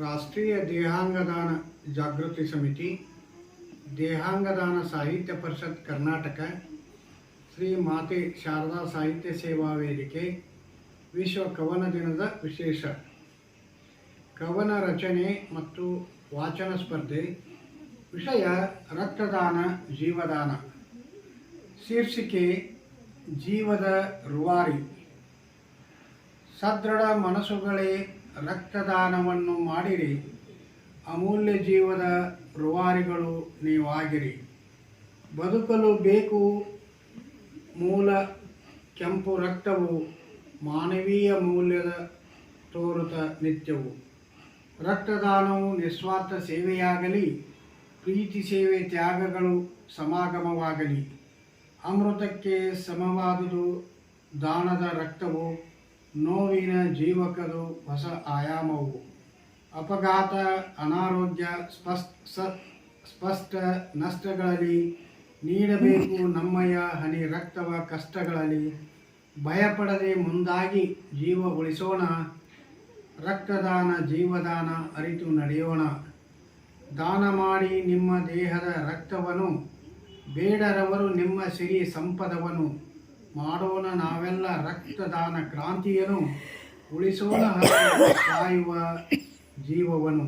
ರಾಷ್ಟ್ರೀಯ ದೇಹಾಂಗದಾನ ಜಾಗೃತಿ ಸಮಿತಿ, ದೇಹಾಂಗದಾನ ಸಾಹಿತ್ಯ ಪರಿಷತ್ ಕರ್ನಾಟಕ, ಶ್ರೀ ಮಾತೆ ಶಾರದಾ ಸಾಹಿತ್ಯ ಸೇವಾ ವೇದಿಕೆ, ವಿಶ್ವ ಕವನ ದಿನದ ವಿಶೇಷ. ಕವನ ರಚನೆ ಮತ್ತು ವಾಚನ ಸ್ಪರ್ಧೆ, ವಿಷಯ ರಕ್ತದಾನ, ಜೀವದಾನ. ಶೀರ್ಷಿಕೆ, ಜೀವದ ರುವಾರಿ. ಸದೃಢ ಮನಸ್ಸುಗಳೇ ರಕ್ತದಾನವನ್ನು ಮಾಡಿರಿ. ಅಮೂಲ್ಯ ಜೀವದ ರುವಾರಿಗಳು ನೀವಾಗಿರಿ. ಬದುಕಲು ಬೇಕು ಮೂಲ ಕೆಂಪು ರಕ್ತವು ಮಾನವೀಯ ಮೌಲ್ಯದ ತೋರುತ ನಿತ್ಯವು. ರಕ್ತದಾನವು ನಿಸ್ವಾರ್ಥ ಸೇವೆಯಾಗಲಿ, ಪ್ರೀತಿ ಸೇವೆ ತ್ಯಾಗಗಳು ಸಮಾಗಮವಾಗಲಿ. ಅಮೃತಕ್ಕೆ ಸಮವಾದುದು ದಾನದ ರಕ್ತವು ನೋವಿನ ಜೀವಕದು ಹೊಸ ಆಯಾಮವು. ಅಪಘಾತ, ಅನಾರೋಗ್ಯ ಸ್ಪಷ್ಟ ಸ್ಪಷ್ಟ ನಷ್ಟಗಳಲ್ಲಿ ನೀಡಬೇಕು ನಮ್ಮಯ ಹನಿ ರಕ್ತವ ಕಷ್ಟಗಳಲ್ಲಿ. ಭಯಪಡದೆ ಮುಂದಾಗಿ ಜೀವ ಉಳಿಸೋಣ. ರಕ್ತದಾನ, ಜೀವದಾನ ಅರಿತು ನಡೆಯೋಣ. ದಾನ ಮಾಡಿ ನಿಮ್ಮ ದೇಹದ ರಕ್ತವನು, ಬೇಡರವರು ನಿಮ್ಮ ಸಿರಿ ಸಂಪದವನ್ನು ಮಾಡೋಣ ನಾವೆಲ್ಲ ರಕ್ತದಾನ ಕ್ರಾಂತಿಯನ್ನು ಉಳಿಸೋಣ ಸಾಯುವ ಜೀವವನ್ನು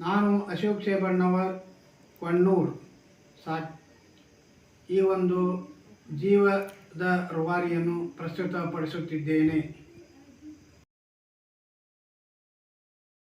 ನಾನು ಅಶೋಕ್ ಸೇಬಣ್ಣವರ್ ಕೊಣ್ಣೂರು. ಸಾ, ಈ ಒಂದು ಜೀವದ ರೂವಾರಿಯನ್ನು ಪ್ರಸ್ತುತಪಡಿಸುತ್ತಿದ್ದೇನೆ.